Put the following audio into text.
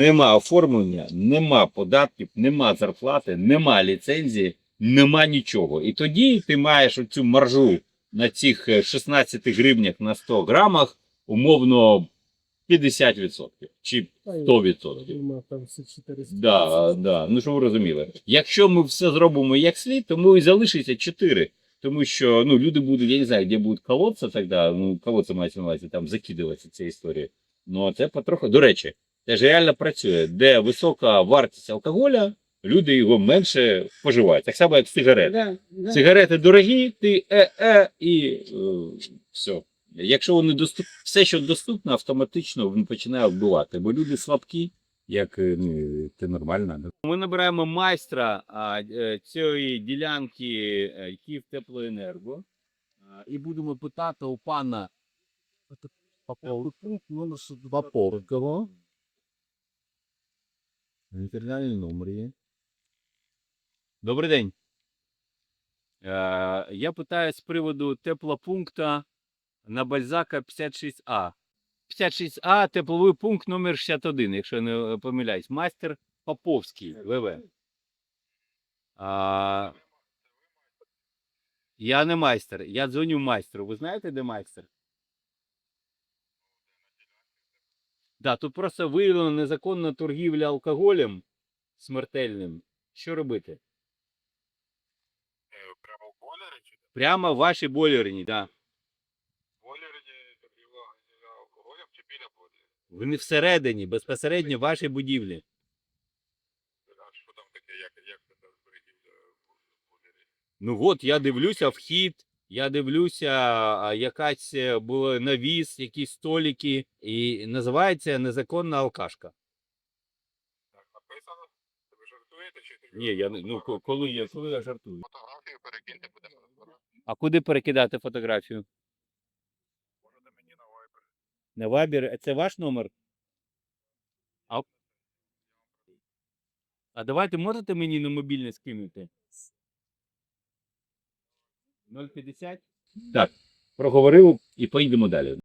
Нема оформлення, нема податків, нема зарплати, нема ліцензії, нема нічого. І тоді ти маєш оцю маржу на цих е, 16 гривнях на 100 грамах, умовно 50% чи 100%. Фірма там все 400. Да, да. Ну що ви розуміли. Якщо ми все зробимо як слід, то ми і залишиться 4. Тому що ну, люди будуть, я не знаю, де будуть колодці тоді, ну, колодці мається на увазі, там закидуватися ця історія. Ну, а це потроху. До речі, це ж реально працює, де висока вартість алкоголя, люди його менше споживають. Так само, як сигарети. Да, да. Сигарети дорогі, ти е-е і е, все. Якщо вони доступ... все, що доступно, автоматично він починає вбивати, бо люди слабкі, як е, ну, це нормально. Ми набираємо майстра а, е, цієї ділянки е, Київтеплоенерго а, і будемо питати у пана Поповського. Інтернальний номер є. Добрий день. Е, я питаю з приводу теплопункту на Бальзака 56А. 56А, тепловий пункт номер 61, якщо я не е, помиляюсь. Майстер Поповський, ВВ. А, я не майстер, я дзвоню майстру. Ви знаєте, де майстер? Да, тут просто виявлена незаконна торгівля алкоголем смертельним. Що робити? Е, Прямо в бойлері? Прямо в вашій бойлерні, да. В бойлері торгівла алкоголем чи біля бойлера? Вони всередині, безпосередньо в вашій будівлі. А що там таке, як, це бойлері? Ну от я дивлюся вхід, я дивлюся, якась е, навіс, якісь столики, і називається незаконна алкашка. Так, написано? Ви жартуєте чи ти? Ні, я не- ну коли я коли я жартую. Фотографію перекиньте, будемо розбирати. А куди перекидати фотографію? Можете мені на Viber. На Viber, це ваш номер? А, а давайте можете мені на мобільне скинути? 050? Так, проговорив і поїдемо далі.